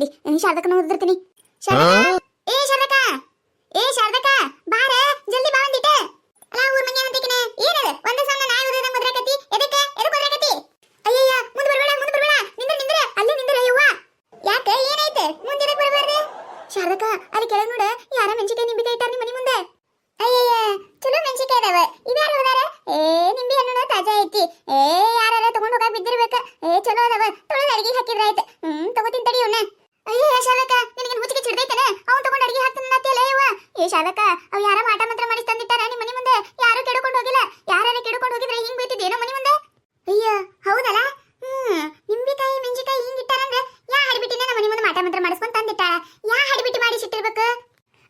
ತಡಿ ಶಾರದಕ್ಕನ ಹೊರದಿರ್ತೀನಿ ಏ ಶಾರದಕ್ಕ? ಏ ಶಾರದಕ್ಕ? ಬಾರ ಜಲ್ದಿ ಬಾ ಬಂದಿಟ್ಟೆ ಅಲ್ಲ ಊರ್ ಮಂಗ್ಯ ಅಂತಿಕನೆ ಏನದ ಒಂದೇ ಸಣ್ಣ ನಾಯಿ ಓದಿದಂಗ ಮದ್ರಕತಿ ಎದಕ್ಕೆ? ಎದಕ್ಕೆ ಓದ್ರಾಕತಿ ಅಯ್ಯಯ್ಯ ಮುಂದೆ ಬರಬೇಡ ಮುಂದೆ ಬರಬೇಡ. ನಿಂದ್ರ ನಿಂದ್ರ. ಅಲ್ಲೇ ನಿಂದ್ರ ಅಯ್ಯವ್ವ. ಯಾಕೆ? ಏನಾಯ್ತು? ಮುಂದೆ ಎದಕ್ಕೆ ಬರಬೇಡ್ರಿ ಶಾರದಕ್ಕ ಅಲ್ಲಿ ಕೆಳಗೆ ನೋಡ. ಯಾರ ಮೆಣಸಿಕಾಯಿ ನಿಂಬಿಕಾಯಿ ಇಟ್ಟಾರ ನಿಮ್ಮ ಮನೆ ಮುಂದೆ. ಅಯ್ಯಯ್ಯ ಚಲೋ ಮೆಣಸಿಕಾಯಿ ಅದಾವ. ಇವ್ಯಾರು ಹೋದಾರ? ಏ ನಿಂಬಿ ಹಣ್ಣು ತಾಜಾ ಐತಿ. ಏ ಯಾರಾರ ತಗೊಂಡು ಹೋಗಾಕ ಬಿದ್ದಿರ್ಬೇಕ. ಏ ಚಲೋ ಅದಾವ. ತೊಳೆದ ಅಡಿಗೆ ಹಾಕಿದ್ರ ಆಯ್ತು. ಹ್ಮ್ ತಗೋತೀನಿ ತಡಿ ಇವ್ನ ಅಯ್ಯಯ್ಯ ಶಾಲಕ ನಿನಗೆ ಮುಚ್ಚಿಗೆ ಚಿಡ್ದೈತೇನೆ ಅವ್ನು ತಗೊಂಡ್ ಅಡಿಗೆ ಹಾಕ್ತಾನ ಅತ್ತೇಲ ಶಾಲಕ ಅವ್ ಯಾರ ಮಾಟ ಮಂತ್ರ ಮಾಡಿ ತಂದಿಟ್ಟಾರ, ನಿಮ್ಮ ಮನೆ ಮುಂದೆ ಯಾರು ಕೆಡ್ಕೊಂಡು ಹೋಗಿಲ್ಲ. ಯಾರು ಕೆಡ್ಕೊಂಡು ಹೋಗಿದ್ರೆ ಹಿಂಗ್ ಬೈತಿದ್ದೇನೋ ಮನೆ ಮುಂದೆ? ಅಯ್ಯ, ಹೌದಲ್ಲ? ಹ್ಮ್, ನಿಂಬಿಕಾಯಿ ಮೆಣಸಿಕಾಯಿ ಹಿಂಗ್ ಇಟ್ಟಾರಂದ್ರೆ ಯಾ ಹಡಿಬಿಟ್ಟಿನ ನಮ್ಮ ಮನೆ ಮುಂದೆ ಮಾಟ ಮಂತ್ರ ಮಾಡಿಸ್ಕೊಂಡ್ ತಂದಿಟ್ಟಾಳ? ಯಾ ಹಡಿಬಿಟ್ಟು ಮಾಡಿ ಸಿಟ್ಟಿರ್ಬೇಕು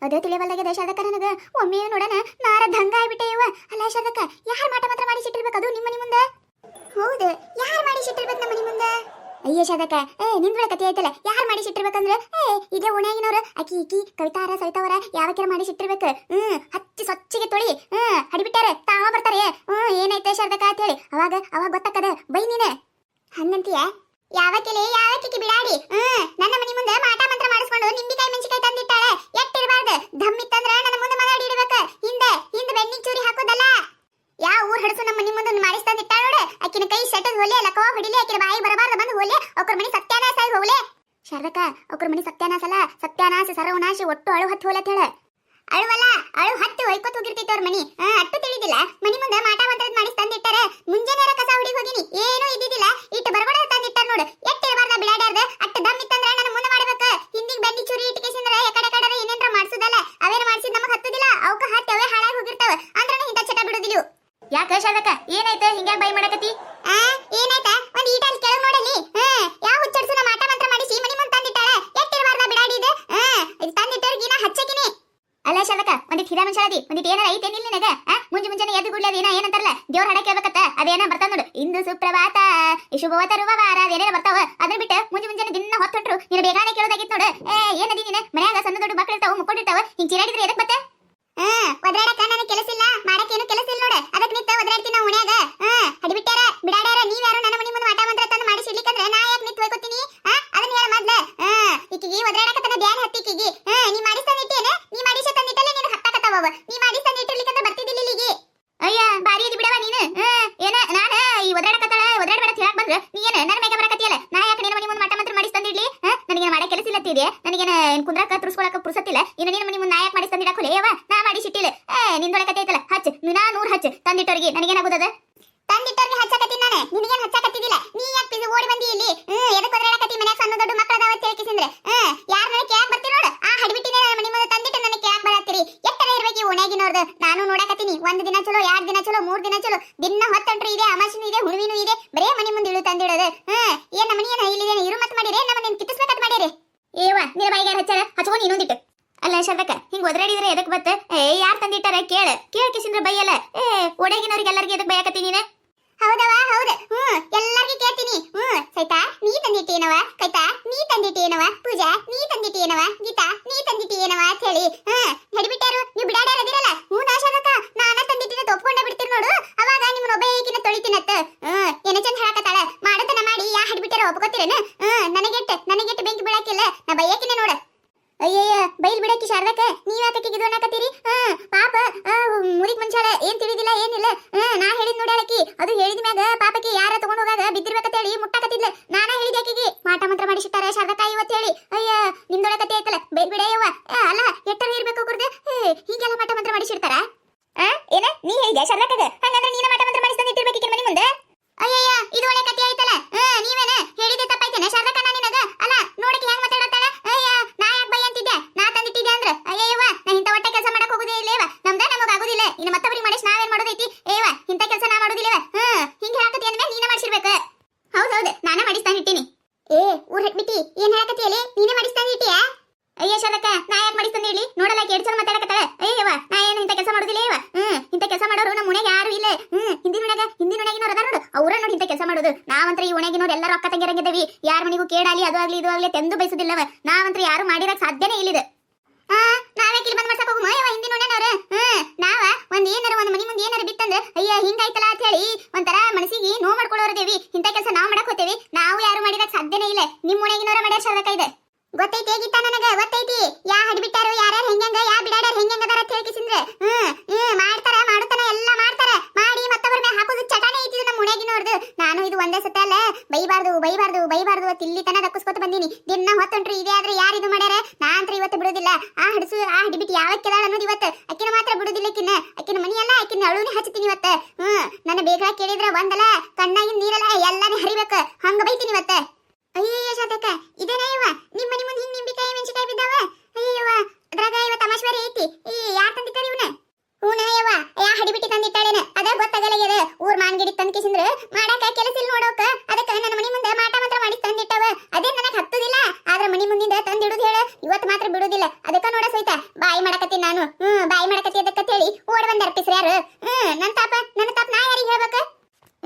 ಅದೇ ತಿಳಿವಲ್ಲಾಗಿದೆ ಶಾದಕ ನನಗೆ ಒಮ್ಮೆ ನೋಡನ ನಾರ ದಂಗ ಆಗ್ಬಿಟ್ಟೆ ಇವ ಅಲ್ಲ ಶಾದಕ, ಯಾರು ಮಾಟ ಮಾತ್ರ ಮಾಡಿ ಸಿಟ್ಟಿರ್ಬೇಕು ಅದು ನಿಮ್ಮ ಮನೆ ಮುಂದೆ? ಹೌದು, ಯಾರು ಮಾಡಿ ಸಿಟ್ಟಿರ್ಬೇಕು ನಮ್ಮ ಮನೆ ಮುಂದೆ? ಅಯ್ಯ ಶಾದಕ ಏ ನಿಂದ್ರ ಕತೆ ಆಯ್ತಲ್ಲ, ಯಾರು ಮಾಡಿ ಸಿಟ್ಟಿರ್ಬೇಕಂದ್ರೆ? ಏ, ಇದೇ ಓಣ್ಯಾಗಿನವ್ರು. ಅಕಿ, ಇಕಿ, ಕವಿತಾರ, ಸವಿತಾವರ ಮಾಡಿ ಸಿಟ್ಟಿರ್ಬೇಕು? ಹ್ಮ್, ಹಚ್ಚಿ ಸ್ವಚ್ಛಗೆ ತೊಳಿ. ಹ್ಮ್, ಹಡಿಬಿಟ್ಟಾರೆ, ತಾವ ಬರ್ತಾರೆ. ಹ್ಮ್ ಏನೈತೆ ಶಾರದಕ ಅಂತ ಹೇಳಿ. ಅವಾಗ ಅವಾಗ ಗೊತ್ತಾಕದ ಬೈ ನೀನೆ. ಹಂಗಂತೀಯ ಯಾವಕ್ಕಿಲೆ ಯಾವಕ್ಕಿಗೆ ಬಿಡಾಡಿ? ಹ್ಮ್, ನನ್ನ ಮನೆ ಮುಂದೆ ಮಾಟ ಮಂತ್ರ ಮಾಡಿಸ್ಕೊಂಡು ನಿಂಬಿಕಾಯಿ ಮೆಣಸಿಕಾಯಿ ತಂದಿಟ್ಟಾಳೆ ಎಟ್ಟಿರಬಾರ್ದು ದಮ್ಮಿತ್ತಂದ್ರ ನನ್ನ ಮುಂದೆ ಮನಾಡಿ ಇಡ್ಬೇಕ ಹಿಂದೆ ಹಿಂದೆ ಬೆನ್ನಿಗೆ ಚೂರಿ ಹಾಕೋದಲ್ಲ ಯಾವ ಊರ್ ಹಡಸು ನಮ್ಮ ಮನೆ ಮುಂದೆ ಮಾಡಿಸ್ ತಂದಿಟ್ಟಾಳ ನೋಡು ಅಕ್ಕಿನ ಕೈ ಸೆಟದ್ ಹೋಲೆ ಲಕವ ಹೊಡಿಲಿ ಅಕ್ಕಿನ ಬಾಯಿ ಬರಬಾರ್ದು ಬಂದು ಹೋಲೆ ಅವ್ರ ಮನೆ ಸತ್ಯಾನಾಶ ಆಗಿ ಹೋಗ್ಲೆ ಶಾರದಕ ಅವ್ರ ಮನೆ ಸತ್ಯಾನಾಶ ಅಲ್ಲ ಸತ್ಯಾನಾಶ ಸರ್ವನಾಶ ಒಟ್ಟು ಅಳು ಹತ್ತು ಹೋಲತ್ ಹೇಳ. ಅಳುವಲ್ಲ, ಅಳು ಹತ್ತು ಹೊಯ್ಕೊತ್ ಹೋಗಿರ್ತೈತಿ ಅವ್ರ ಮನಿ. ಅಟ್ಟು ತಿಳಿದಿಲ್ಲ. ಮನಿ ಮುಂದೆ ಮಾಟ ಮಂತ್ರದ ಮಾಡಿಸ್ ತಂದಿಟ್ಟಾರೆ ಮುಂಜಾನೆ ಕಸ ಹುಡಿ ಹೋಗಿನಿ. ಏನೂ ಇದ್ದಿದ್ದಿಲ್ಲ. ಇಟ್ಟು ಬರಬಡ ತಂದಿಟ್ಟಾರ ನೋಡು. ಎಟ್ಟಿರಬಾರ್ದ ಬಿಳಾಡ್ಯಾರ್ದ? ಅಟ್ಟು ದಮ್ ಇತ್ತಂದ್ರ ನಾನು ಮುಂದೆ ಮಾಡ್ಬೇಕ. ಹಿಂದಿಗ್ ಬೆನ್ನಿ ಚೂರಿ ಇಟ್ಕೇಸಿಂದ್ರ ಎಕಡೆ ಕಡೆ ಏನೇನ್ರ ಮಾಡ್ಸುದಲ್ಲ. ಅವೇನು ಮಾಡ್ಸಿದ್ ನಮಗ್ ಹತ್ತುದಿಲ್ಲ. ಅವಕ್ಕ ಹತ್ತಿ ಅವೇ ಹಾಳಾಗಿ ಹೋಗಿರ್ತಾವ. ಅಂದ್ರ ಇಂತ ಚಟ ಬಿಡುದಿಲ್ಲ ಯಾಕ ಶಾದಕ ಏನಾಯ್ತು? ಹಿಂಗ್ಯಾಕ್ ಬೈ ಮಾಡಕತಿ ಆ ಏನಾಯ್ತ ಒಂದ್ ಈಟಲ್ ಕೆಳಗ್ ನೋಡಲಿ ಯಾವ ಹುಚ್ಚಡ್ಸುನ ಮಾಟ ಮಂತ್ರ ಮಾಡಿಸಿ ಮನಿ ಮುಂದೆ ತಂದಿಟ್ಟಾಳೆ ಎಟ್ಟಿರಬಾರ್ದ ಬಿಡಾಡಿ ಇದು ಆ, ಇದು ತಂದಿಟ್ಟವ್ರಿಗಿನ ಹಚ್ಚಕಿನಿ ಅಲ್ಲ ಶಾಲಕ ಒಂದಿಟ್ ಹಿರ ಮನುಷ್ಯದಿ ಒಂದಿಟ್ ಏನಾರ ಐತೆ ನಿಲ್ ನಿನಗ? ಮುಂಜಿ ಮುಂಜಾನೆ ಎದ್ದು ಗುಡ್ಲಿ ಅದೇನ ಏನಂತಾರಲ್ಲ? ದೇವ್ರ ಹಡ ಕೇಳ್ಬೇಕತ್ತ ಅದೇನ ಬರ್ತಾವ ನೋಡು. ಇಂದು ಸುಪ್ರಭಾತ ಶುಭವ ತರುವ ವಾರ ಅದೇನೇನ ಬರ್ತಾವ. ಅದನ್ನ ಬಿಟ್ಟು ಮುಂಜಿ ಮುಂಜಾನೆ ದಿನ ಹೊತ್ತೊಟ್ರು. ನೀನು ಬೇಗನೆ ಕೇಳೋದಾಗಿತ್ತು ನೋಡು. ಏ ಏನದಿ ನೀನು? ಮನ್ಯಾಗ ಸಣ್ಣ ದೊಡ್ಡ ಮಕ್ಕಳು ಇರ್ತಾವ, ಮುಕ್ಕೊಂಡಿರ್ತಾವ. ಹಿಂಗೆ ಚಿರಾಡಿದ್ರೆ ಎದಕ್ಕೆ ಮತ್ತೆ ಒದ್ರಾಡಕ ನನಗೆ ಕೆಲಸ ಇಲ್ಲ ಮಾಡಕ್ಕೇನು ಕೆಲಸ ಇಲ್ಲ ನೋಡು ಅದಕ್ಕೆ ನಿಂತ ಒದ್ರಾಡ್ತೀನಿ ನಾವು ಮನ್ಯಾಗ ಹಡಿಬಿಟ್ಟಾರ ಬಿಡಾಡ್ಯಾರ ನೀವ್ ಯಾರು ನನ್ನ ಮನಿ ಮುಂದೆ ಮಾಟ ಮಂತ್ರ ತಂದು ಮಾಡಿ ಸಿಡ್ಲಿಕ್ಕಂದ್ರೆ ನಾ ಯಾಕೆ ನಿಂತು ಹೋಯ್ಕೋತೀನಿ ಅದನ್ನ ಹೇಳ ಮೊದ್ಲ ಈಕಿಗಿ ಒದ್ರಾಡಕತ್ತನ ಬ್ಯಾನ್ ಹತ್ತಿಕಿಗಿ ನೀ ಮಾಡಿಸ್ ತಂದಿಟ್ಟೇನ ನೀ ಮಾಡಿಸ ತಂದಿಟ್ಟಲ್ಲ ನೀನು ಮಾಡಿ ನೀ ಇಟ್ಟಿರ್ಲಿಕ್ಕೆ ಅಂತ ಬರ್ತಿದ್ದಿಲ್ಲ ಇಲ್ಲಿಗೆ. ಅಯ್ಯ, ಬಾರಿ ಇದು ಬಿಡವ ನೀನು. ಏನ, ನಾನ ಈ ಒದ್ರಾಡಕತ್ತಾಳ ಒದ್ರಾಡ್ಬೇಡ ಅಂತ ಹೇಳಕ್ ಬಂದ್ರ. ನೀ ಏನ, ನನ್ನ ಮೇಗ ಬರಕತ್ತಿಯಲ್ಲ? ನಾ ಯಾಕೆ ನಿನ್ನ ಮನಿ ಮುಂದೆ ಮಟ್ಟ ಮಂತ್ರ ಮಾಡಿಸ್ ತಂದಿಡ್ಲಿ ನನಗೇನು ಮಾಡೋ ಕೆಲಸ ಇಲ್ಲತ್ತಿದೆ ನನಗೇನು ಏನು ಕುಂದ್ರಕ ತುರ್ಸ್ಕೊಳಕ ಪುರ್ಸತ್ತಿಲ್ಲ? ಇನ್ನು ನಿನ್ನ ಮನಿ ಮುಂದೆ ನಾ ಯಾಕೆ ಮಾಡಿಸ್ ತಂದಿಡಕ್ಕೆ ಹೊಲೆ ಯವ್ವ, ನಾ ಮಾಡಿ ಸಿಟ್ಟಿಲ್ಲ ಏ ನಿಂದೊಳ ಕತೆ ಐತಲ್ಲ, ಹಚ್ ಹಚ್ಚ ನೂರ್ ಹಚ್ ತಂದಿಟ್ಟವ್ರಿಗೆ. ನನಗೇನಾಗುದದ ತಂದಿಟ್ಟವ್ರಿಗೆ ಹಚ್ಚಕತ್ತೀನಿ ನಾನು ನಿನಗೇನು ಹಚ್ಚಕತ್ತಿದ್ದಿಲ್ಲ ನೀ ಯಾಕೆ ಪಿಸು ಓಡಿ ಬಂದಿ ಇಲ್ಲಿ ಹ್ಮ್ ಎದಕ್ಕೆ ಒದ್ರಾಡಕತ್ತಿ ಮನ್ಯಾಗ ಸಣ್ಣ ದೊಡ್ಡ ಮಕ್ಕಳ ಅದಾವ ಅಂತ ಹೇಳ್ಕಿಸಿಂದ್ರೆ ಹ್ಮ್ ಯಾರು ನನಗೆ ಕೇಳಕ್ ಬರ್ತೀರಿ ನೋಡು ಆ ಹಡಿಬಿಟ್ಟಿನೇ ನನ್ನ ಮನಿ ಮುಂದೆ ತಂದಿಟ್ಟು ನನಗೆ ಕೇಳಕ್ ಬರತ್ತೀರಿ ಎತ್ತರ ಓಣ್ಯಾಗಿನವ್ರದ್ದು ನಾನು ನೋಡಕತ್ತೀನಿ. ಒಂದ್ ದಿನ ಚಲೋ, ಎರಡ್ ದಿನ ಚಲೋ, ಮೂರ್ ದಿನ ಚಲೋ. ದಿನ ಹೊತ್ತಂಟ್ರು ಇದೆ, ಅಮಾಸಿನೂ ಇದೆ ಹುಳುವಿನೂ ಇದೆ. ಬರೇ ಮನಿ ಮುಂದೆ ಇಳು ತಂದಿಡೋದು. ಹಾ, ಏನ್ ನಮ್ಮನಿ ಏನ ಇಲ್ಲಿದೇನೆ ಇರು ಮತ್ ಮಾಡಿರಿ. ನಿನ್ ಕಿತ್ತಿಸ್ಬೇಕಂತ ಮಾಡಿರಿ. ಏವ ನಿನ್ನ ಬಾಯಿಗೆ ಹಚ್ಚಾರ? ಹಚ್ಕೊಂಡು ಇನ್ನೊಂದಿಟ್ಟು. ಅಲ್ಲ ಶರ್ವಕ ಹಿಂಗ್ ಒದರಾಡಿದ್ರೆ ಎದಕ್ ಬತ್ತ? ಏ, ಯಾರ್ ತಂದಿಟ್ಟಾರ? ಕೇಳ. ಕೇಳ ಕಿಸಿಂದ್ರ ಬೈಯಲ್ಲ. ಏ ಒಡಗಿನವ್ರಿಗೆ ಎಲ್ಲರಿಗೆ ಎದಕ್ ಬೈಯಾಕತ್ತಿ ನೀನೆ? ಹೌದವ ಹೌದು. ಹ್ಮ್ ಎಲ್ಲಾರ್ಗಿ ಕೇಳ್ತೀನಿ. ಹ್ಮ್ ಸೈತಾ ನೀ ತಂದಿಟ್ಟೇನವ ಕೈತಾ ನೀ ತಂದಿಟ್ಟೇನವ ಪೂಜಾ, ನೀ ತಂದಿಟ್ಟೇನವ ಗೀತಾ, ನೀ ತಂದಿಟ್ಟೇನವ ಅಂತ ಹೇಳಿ. ಹ್ಮ್ ಹಿಡಿಬಿಟ್ಟಾರು ನೀವು ಬಿಡಾಡ್ಯಾರ ಅದಿರಲ್ಲ ಹ್ಞೂ ನಾಶದಕ್ಕ ನಾನ ತಂದಿಟ್ಟಿನ ತಪ್ಕೊಂಡ ಬಿಡ್ತೀರಿ ನೋಡು ಅವಾಗ ನಿಮ್ಮನ್ನ ಒಬ್ಬ ಏಕಿನ ತೊಳಿತೀನತ್ತ ಹ್ಮ್ ಏನ ಚಂದ ಹೇಳಕತ್ತಾಳ ಮಾಡತನ ಮಾಡಿ ಯಾ ಹಿಡಿಬಿಟ್ಟಾರ ಒಪ್ಕೋತೀರೇನ ಹ್ಮ್ ನನಗೆಟ್ಟ ನನಗೆಟ್ಟ ಬೆಂಕಿ ಬೀಳಾಕಿಲ್ಲ ನಾ ಬೈಯಾಕಿನ ನೋಡ ಅಯ್ಯಯ್ಯ ಬೈಲ್ ಬಿಡಕ್ಕೆ ಶಾರದಕ್ಕ ನೀವ್ ಯಾಕೆ ಇದು ಅನ್ನಕತ್ತೀರಿ ಹ್ಮ್ ಪಾಪ ಮುರಿಗ್ ಮನುಷ್ಯಾಳ ಏನ್ ತಿಳಿದಿಲ್ಲ ಏನಿಲ್ಲ ಹ್ಮ್ ನಾ ಹೇಳಿದ್ ನೋಡಿ ಆಕಿ ಅದು ಹೇಳಿದ ಮ್ಯಾಗ ಪಾಪಕ್ಕೆ ಯಾರ ತಗೊಂಡ್ ಹೋಗಾಗ ಬಿದ್ದಿರ್ಬೇಕಂತ ಹೇಳಿ ಮುಟ್ಟಕತ್ತಿದ್ಲ ನಾನಾ ಹೇಳಿದ ಆಕಿಗೆ ಮಾಟ ಮಂತ್ರ ಮಾಡಿಸಿಟ್ಟಾರ ಶಾರದಕ್ಕ ಇವತ್ತು ಹೇಳಿ ಅಯ್ಯ ನಿಮ್ದೊಳ ಕತೆ ಐತಲ್ಲ ಬೈಲ್ ಬಿಡಯ್ಯವ್ವ ಏ, ಅಲ್ಲ ಎಟ್ಟರ ಇರ್ಬೇಕು ಕುರ್ದೆ ಹೀಗೆಲ್ಲ ಮಾಡಿಸಿರ್ತಾರ ಆ? ಏನ? ನೀ ಹೇಳಿದ್ಯಾ ಶಾರದಕ್ಕಗ ಹಂಗಂದ್ರೆ ನೀನ ಮಾಟ ಮಂತ್ರ ಮಾಡಿಸ್ತಾನೆ ಇಟ್ಟಿರ್ಬೇಕಿಕ್ಕೆ ಮನೆ ಮುಂದೆ ಅಯ್ಯಯ್ಯ ಇದು ಒಳ್ಳೆ ಕತೆ ಐತಲ್ಲ ಹ್ಮ್ ನೀವೇನ ಹೇಳಿದೆ ತಪ್ಪಾಯ್ತೇನೆ ಶಾರದಕ್ಕ ನಾ ನಿನಗ ಅಲ್ಲ ನೋಡಕ್ಕೆ ಹೆಂಗ್ ಮಾತಾಡತ್ತಾಳ ಅಯ್ಯ ನಾ ಯಾಕೆ ಬೈ ಅಂತಿದ್ದೆ ನಾ ತಂದಿಟ್ಟಿದ್ದೆ ಅಂದ್ರ ಅಯ್ಯವ್ವ ನಾ ಇಂಥ ಹೊಟ್ಟೆ ಕೆಲಸ ಮಾಡಕ್ ಹೋಗುದೇ ಇಲ್ಲೇವ ನಮ್ದ ನಮಗ ಆಗುದಿಲ್ಲ ಇನ್ನು ಮತ್ತೊಬ್ಬರಿಗೆ ಮಾಡಿಸ್ ನಾವೇನ್ ಮಾಡೋದೈತಿ ಏವ ಇಂಥ ಕೆಲಸ ನಾ ಮಾಡೋದಿಲ್ಲವ ಹ್ಮ್ ಹಿಂಗ ಹೇಳಕತ್ತಿ ಅಂದ್ಮೇಲೆ ನೀನ ಮಾಡಿಸಿರ್ಬೇಕು ಹೌದೌದು ನಾನ ಮಾಡಿಸ್ತಾನೆ ಇಟ್ಟೀನಿ ಏ ಊರ್ ಹಟ್ಬಿಟ್ಟಿ ಏನ್ ಹೇಳಕತ್ತಿಯಲ್ಲಿ ನೀನೇ ಮಾಡಿಸ್ತಾನೆ ಇಟ್ಟಿಯಾ ಅಯ್ಯ ಶಾರದಕ್ಕ ನಾ ಯಾಕೆ ಮಾಡಿಸ್ತಾನೆ ಹೇಳಿ ನೋಡಲ್ಲ ಎರಡ್ ಸಲ ಮಾತಾಡಕತ್ತಾಳ ಅಯ್ಯವ್ವ ನಾ ಏನು ಇಂಥ ಕೆಲಸ ಮಾಡೋದಿಲ್ಲ ಏವ ಹ್ಮ್ ಇಂಥ ಕೆಲಸ ಮಾಡೋರು ನಮ್ಮ ಮನೆಗೆ ಯಾರು ಇಲ್ಲ ಹ್ಮ್ ಹಿಂದಿನ ಮನೆಗ ಹಿಂದಿನ ಮನೆಗಿನವ್ರು ಅದಾರ ನೋಡು ಅವ್ರ ನೋಡಿ ಇಂಥ ಕೆಲಸ ಮಾಡೋದು ನಾವಂತ್ರ ಈ ಒಣಗಿನವ್ರು ಎಲ್ಲರೂ ಅಕ್ಕ ತಂಗಿರಂಗಿದ್ದೀವಿ ಯಾರ ಮನೆಗೂ ಕೇಡಾಲಿ, ಅದು ಆಗ್ಲಿ, ಇದು ಆಗ್ಲಿ, ತೆಂದು ಬಯಸುದಿಲ್ಲವ. ನಾವಂತ್ರ ಯಾರು ಮಾಡಿರಕ್ ಸಾಧ್ಯನೇ ಇಲ್ಲಿದೆ ಆ ನಾವೇ ಇಲ್ಲಿ ಬಂದ್ ಮಾಡ್ಸಕ್ ಹೋಗುಮ ಯವ್ವ ಹಿಂದಿನ ಓಣ್ಯಾನವ್ರ ಹ್ಮ್ ನಾವ ಒಂದ್ ಏನಾರ ಒಂದ್ ಮನಿ ಮುಂದೆ ಏನಾರ ಬಿತ್ತಂದ್ರ ಅಯ್ಯ ಹಿಂಗಾಯ್ತಲ್ಲ ಅಂತ ಹೇಳಿ ಒಂಥರ ಮನಸ್ಸಿಗೆ ನೋವು ಮಾಡ್ಕೊಳ್ಳೋರ್ದೇವಿ ಇಂಥ ಕೆಲಸ ನಾವ್ ಮಾಡಕ್ ಹೋತೇವಿ ನಾವು ಯಾರು ಮಾಡಿರಕ್ ಸಾಧ್ಯನೇ ಇಲ್ಲ ನಿಮ್ ಓಣ್ಯಾಗಿನವ್ರ ಮಾಡ್ಯಾರ ಶಾರದಕ್ಕ ಇದೆ ಗೊತ್ತೈತಿ ಗೀತ ನನಗ ಗೊತ್ತೈತಿ ಯಾ ಹಡ್ಬಿಟ್ಟಾರು ಯಾರ್ಯಾರು ಹೆಂಗಂಗ ಯಾ ಬಿಡಾಡ್ಯಾರ ಹೆಂಗಂಗ ಅದಾರ ಅಂತ ಹೇಳ್ಕಿಸಿಂದ್ರ ಹ್ಮ್ ಹ್ಮ್ ಮಾಡ್ತಾರ ಮಾಡುತ್ತಾನ ಎಲ್ಲ ಮಾಡ್ತಾರ ಮಾಡಿ ಮತ್ತೊಬ್ಬರ ಮೇಲೆ ಹಾಕೋದು ಚಟಾನೆ ಐತಿ ನಮ್ಮ ಮುಣೆಗಿ ನೋಡ್ದು ನಾನು ಇದು ಒಂದೇ ಸತ ಅಲ್ಲ, ಬೈಬಾರ್ದು ಬೈಬಾರ್ದು ಬೈಬಾರ್ದು ಅಂತ ಇಲ್ಲಿ ತನ ದಕ್ಕಿಸ್ಕೊತ ಬಂದೀನಿ. ದಿನ ಹೊತ್ತೊಂಟ್ರಿ ಇದೇ ಆದ್ರೆ ಯಾರು ಇದು ಮಾಡ್ಯಾರ? ನಾಂತ್ರ ಇವತ್ತು ಬಿಡೋದಿಲ್ಲ. ಆ ಹಡಸು, ಆ ಹಿಡಿಬಿಟ್ಟು ಕೇಳ ಅನ್ನೋದು ಇವತ್ತು. ಅಕ್ಕಿನ ಮಾತ್ರ ಬಿಡೋದಿಲ್ಲ ಅಕ್ಕಿನ ಅಕ್ಕಿನ ಮನಿ ಅಲ್ಲ, ಅಕ್ಕಿನ ಅಳುನೇ ಹಚ್ತೀನಿ ಇವತ್ತು. ಹ್ಮ್, ನನ್ನ ಬೇಗ ಕೇಳಿದ್ರೆ ಒಂದಲ್ಲ ಕಣ್ಣಾಗಿನ ನೀರಲ್ಲ ಎಲ್ಲಾನೇ ಹರಿಬೇಕು. ಹಂಗ ಬೈತೀನಿ ಇವತ್ತ. ಅಯ್ಯಯ್ಯ ಶಾತಕ, ಇದೇನ ಇವ? ನಿಮ್ಮ ಮನೆ ಮುಂದೆ ಹಿಂಗ್ ನಿಂಬಿಕಾಯಿ ಮೆಣಸಿಕಾಯಿ ಬಿದ್ದಾವ? ಅಯ್ಯವ್ವ ಅದ್ರಾಗ ಇವ ತಮಾಷೆ ಬೇರೆ ಐತಿ. ಈ ಯಾರ್ ತಂದಿಟ್ಟಾರ ಇವನ? ಹ್ಞೂ ಯವ್ವ ಯಾ ಹಡಿಬಿಟ್ಟಿ ತಂದಿಟ್ಟಾಳೇನ ಅದ ಗೊತ್ತಾಗಲ್ಲ ಊರ್ ಮಾನ್ಗಿಡಿ ತಂದ್ ಕಿಸಿಂದ್ರ ಮಾಡಾಕ ಕೆಲಸ ಇಲ್ಲ ನೋಡೋಕ ಅದಕ್ಕ ನನ್ನ ಮನಿ ಮುಂದೆ ಮಾಟ ಮಾತ್ರ ಮಾಡಿ ತಂದಿಟ್ಟವ ಅದೇ ನನಗ್ ಹತ್ತುದಿಲ್ಲ ಆದ್ರ ಮನಿ ಮುಂದಿಂದ ತಂದಿಡುದು ಹೇಳ ಇವತ್ ಮಾತ್ರ ಬಿಡುದಿಲ್ಲ ಅದಕ್ಕ ನೋಡ ಸೋಯ್ತ ಬಾಯಿ ಮಾಡಕತ್ತೀನಿ ನಾನು ಹ್ಮ್ ಬಾಯಿ ಮಾಡಕತ್ತಿ ಅದಕ್ಕ ಹೇಳಿ ಓಡ್ ಬಂದಾರ ಪಿಸ್ರ ಯಾರು ಹ್ಮ್ ನನ್ ತಾಪ ನನ್ನ ತಾಪ ನಾ ಯಾರಿಗೆ ಹೇಳ್ಬೇಕ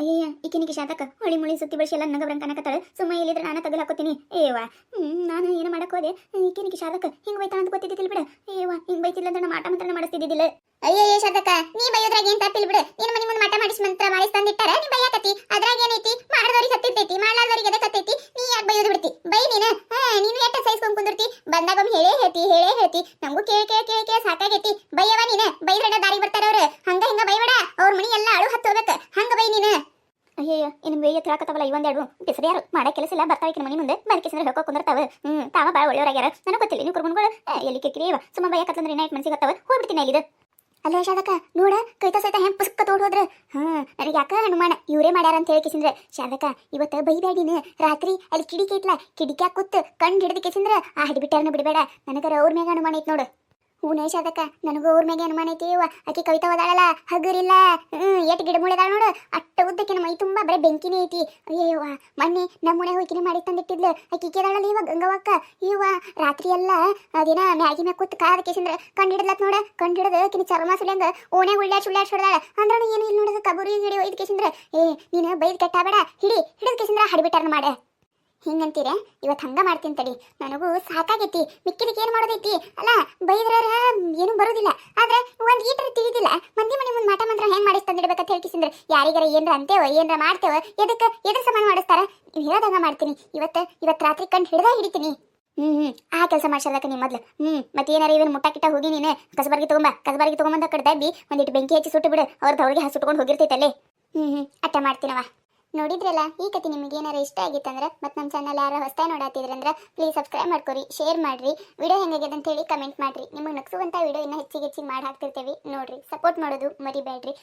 ಅಯ್ಯಯ್ಯ, ಈಕಿನಿಗೆ ಶಾತಕ, ಹೊಳಿ ಮುಳಿ ಸುತ್ತಿ ಬಳಸಿ ಎಲ್ಲ ನಗಬ್ರಂಗ್ ಕನಕತ್ತಾಳೆ ಸುಮ್ಮ ಇಲ್ಲಿದ್ರೆ ನಾನು ತಗಲ್ ಹಾಕೋತೀನಿ. ಏವ ನಾನು ಏನು ಮಾಡಕ್ ಹೋದೆ? ಈಕಿನಿಗೆ ಶಾತಕ, ಹಿಂಗ್ ಬೈತಾಳ ಅಂತ ಗೊತ್ತಿದ್ದಿಲ್ಲ ಬಿಡ. ಏವ ಹಿಂಗ್ ಬೈತಿಲ್ಲ ಅಂದ್ರೆ ಮಾಟ ಮಂತ್ರ ಮಾಡಿಸ್ತಿದ್ದಿಲ್ಲ ಅಯ್ಯಯ್ಯ, ಶಾತಕ, ನೀ ಬೈಯೋದ್ರಾಗ ಏನು ತಪ್ಪಿಲ್ಲ ಬಿಡ. ನೀನು ಮನೆ ಮುಂದೆ ಮಾಟ ಮಾಡಿಸ್ ಮಂತ್ರ ಮಾಡಿಸ್ ತಂದಿಟ್ಟಾರ, ನೀ ಬೈಯಾಕತಿ ಅದ್ರಾಗ ಏನೈತಿ? ಮಾಡದವ್ರಿಗೆ ಹತ್ತಿರ್ತೈತಿ ಮಾಡ್ಲಾರ್ದವ್ರಿಗೆ ಅದ ಕತ್ತೈತಿ ನೀ ಯಾಕೆ ಬೈಯೋದು ಬಿಡ್ತಿ? ಬೈ ನೀನ. ಹಾ, ನೀನು ಎಟ್ಟ ಸೈಸ್ಕೊಂಡ್ ಕುಂದಿರ್ತಿ? ಬಂದಾಗೊಮ್ಮೆ ಹೇಳೇ ಹೇಳ್ತಿ ಹೇಳೇ ಹೇಳ್ತಿ. ನಮಗೂ ಕೇಳಿ ಕೇಳಿ ಕೇಳಿ ಕೇಳಿ ಸಾಕಾಗೈತಿ. ಬೈಯವ ನೀನ. ಬೈದ್ರೆ ದಾರಿ ಬರ್ತಾರ ಅವ್ರು ಹಂಗ ಹಿಂಗ ಬೈಬೇಡ. ಅವ್ರ ಮನಿ ಎಲ್ಲ ಅಳು ಹತ್ತು ಹೋಗ್ಬೇಕು ಹಂಗ ಅಯ್ಯಯ್ಯ ಇನ್ನು ಬೇಗ ತಿಳಕತ್ತವಲ್ಲ ಇವೊಂದೆರಡು ಬಿಸಿಲು ಯಾರು? ಮಾಡೋ ಕೆಲಸ ಇಲ್ಲ, ಬರ್ತಾವೆ ಮನೆ ಮುಂದೆ. ಕೆಲಸ ಹೇಳ್ಕೊ ಕುಂದಿರ್ತಾವ. ಹ್ಞೂ ತಾವ ಭಾಳ ಒಳ್ಳೆಯವ್ರಾಗ್ಯಾರ. ನನಗೆ ಗೊತ್ತಿಲ್ಲ ನೀವು ಕುರ್ಮನ್ಗಳು ಎಲ್ಲಿ ಕಿಕ್ಕಿರಿ ಇವ? ಸುಮ್ಮ ಬೈಯಕತ್ತಂದ್ರೆ ನೈಟ್ ಮನ್ಸಿಗೆ ಹತ್ತವ? ಹೋಗ್ಬಿಡ್ತೀನಿ ಅಲ್ಲಿದು ಅಲ್ಲ ಶಾದಕ ನೋಡ, ಕೈತ ಸಹಿತ ಹೆಂಗೆ ಪುಸ್ತಕ ತೋಡ್ ಹೋದ್ರ. ಹಾ, ನನಗೆ ಯಾಕ ಅನುಮಾನ ಇವರೇ ಮಾಡ್ಯಾರ ಅಂತ ಹೇಳಿ ಕೇಸಿಂದ್ರೆ. ಶಾದಕ ಇವತ್ತು ಬೈಬ್ಯಾಡಿನ. ರಾತ್ರಿ ಅಲ್ಲಿ ಕಿಡಿ ಐತ್ಲ ಕಿಡಿಕ್ಯಾಗ ಕೂತ್ ಕಣ್ಣು ಹಿಡಿದು ಕೇಸಿಂದ್ರ ಆ ಹಿಡಿಬಿಟ್ಟಾರನ ಬಿಡಬೇಡ. ನನಗರ ಅವ್ರ ಮ್ಯಾಗ ಅನುಮಾನ ಐತ್ ನೋಡು. ಹೂನೇ ಅದಕ್ಕ ನನಗೂ ಅವ್ರ ಮ್ಯಾಗೆ ಅನುಮಾನ ಐತಿ. ಆಕಿ ಕವಿತಾ ಓದಾಳಲ್ಲ ಹಗುರಿಲ್ಲ. ಹ್ಮ್, ಎಟ್ ಗಿಡ ಮುಳಿದಾಳ ನೋಡು. ಅಟ್ಟ ಉದ್ದಕ್ಕಿನ ಮೈ ತುಂಬಾ ಬರೀ ಬೆಂಕಿನೇ ಐತಿ. ಅಯ್ಯವ್ವ ಮೊನ್ನೆ ನಮ್ಮ ಮನೆ ಹೋಯ್ಕಿನಿ ಮಾಡಿ ತಂದಿಟ್ಟಿದ್ಲು. ಆಕಿ ಕೇಳಲ್ಲ ಇವ ಗಂಗವಕ್ಕ ಇವ ರಾತ್ರಿ ಎಲ್ಲ ದಿನ ಮ್ಯಾಗಿ ಮ್ಯಾಗ ಕೂತ್ ಕಾದ ಕೇಸಿಂದ್ರ ಕಂಡು ಹಿಡಿದ್ಲತ್ ನೋಡ. ಕಂಡು ಹಿಡಿದು ಆಕಿನ ಚರ್ಮ ಸುಳ್ಯಂಗ ಓಣೆ ಉಳ್ಳಾಡ್ ಸುಳ್ಳಾಡ್ ಹೊಡ್ದಾಳ ಅಂದ್ರೂ ಏನು ಇಲ್ಲಿ ನೋಡಿದ ಕಬೂರಿ ಹಿಡಿ ಒಯ್ದು ಕೇಸಿಂದ್ರ. ಏ, ನೀನು ಬೈದ್ ಕೆಟ್ಟಾಬೇಡ ಹಿಡಿ, ಹಿಡಿದ ಕೇಸಿಂದ್ರ ಹಡಿಬಿಟ್ಟಾರ ಮಾಡ. ಹಿಂಗಂತೀರ? ಇವತ್ತು ಹಂಗ ಮಾಡ್ತೀನಿ ತಡಿ. ನನಗೂ ಸಾಕಾಗೈತಿ. ಮಿಕ್ಕಿದಕ್ಕೆ ಏನು ಮಾಡೋದೈತಿ? ಅಲ್ಲ ಬೈದ್ರ ಏನು ಬರೋದಿಲ್ಲ. ಆದ್ರೆ ಒಂದ್ ಈಟರ್ ತಿಳಿದಿಲ್ಲ. ಮಂದಿ ಮನೆ ಮುಂದೆ ಮಾಟ ಮಂತ್ರ ಹೆಂಗ್ ಮಾಡಿಸ್ ತಂದಿಡ್ಬೇಕಂತ ಹೇಳ್ಕಿಸಿಂದ್ರೆ ಯಾರಿಗಾರ ಏನ್ರ ಅಂತೇವ ಏನ್ರ ಮಾಡ್ತೇವ ಎದಕ್ಕೆ ಎದ್ರ ಸಮಾನ ಮಾಡಿಸ್ತಾರ? ನೀವು ಹೇಳದಂಗ ಮಾಡ್ತೀನಿ. ಇವತ್ತು, ಇವತ್ ರಾತ್ರಿ ಕಂಡು ಹಿಡ್ದ ಹಿಡಿತೀನಿ. ಹ್ಮ್ ಹ್ಮ್. ಆ ಕೆಲಸ ಮಾಡ್ಸಲ್ಲಕ್ಕ ನೀ ಮೊದ್ಲು. ಹ್ಮ್, ಮತ್ತೆ ಏನಾರ ಇವನ್ ಮುಟ್ಟ ಕಿಟ್ಟ ಹೋಗಿ ನೀನು. ಕಸಬರ್ಗಿ ತಗೊಂಬ. ಕಸಬರ್ಗಿ ತಗೊಂಬಂದ ಕಡೆ ಒಂದಿಟ್ಟು ಬೆಂಕಿ ಹಚ್ಚಿ ಸುಟ್ಟು ಬಿಡು ಅವ್ರ ದೌಳಿಗೆ ಹಸುಟ್ಕೊಂಡು ಹೋಗಿರ್ತೈತಲ್ಲೇ. ಹ್ಮ್ ಹ್ಮ್. ಅಟ್ಟ ಮಾಡ್ತೀನವ ನೋಡಿದ್ರಲ್ಲ, ಈ ಕತೆ ನಿಮಗೆ ಏನಾರ ಇಷ್ಟ ಆಗಿತ್ತಂದ್ರೆ, ಮತ್ತು ನಮ್ಮ ಚಾನಲ್ ಯಾರು ಹೊಸದಾಗಿ ನೋಡತ್ತಿದ್ರಂದ್ರೆ ಪ್ಲೀಸ್ ಸಬ್ಸ್ಕ್ರೈಬ್ ಮಾಡ್ಕೊರಿ ಶೇರ್ ಮಾಡ್ರಿ. ವಿಡಿಯೋ ಹೆಂಗಾಗಿದೆ ಅಂತ ಹೇಳಿ ಕಮೆಂಟ್ ಮಾಡ್ರಿ. ನಿಮಗೆ ನಕ್ಸುವಂಥ ವಿಡಿಯೋ ಇನ್ನೂ ಹೆಚ್ಚಿಗೆ ಹೆಚ್ಚಿಗೆ ಮಾಡಿ ಹಾಕ್ತಿರ್ತೇವೆ ನೋಡ್ರಿ ಸಪೋರ್ಟ್ ಮಾಡೋದು ಮರಿಬೇಡ್ರಿ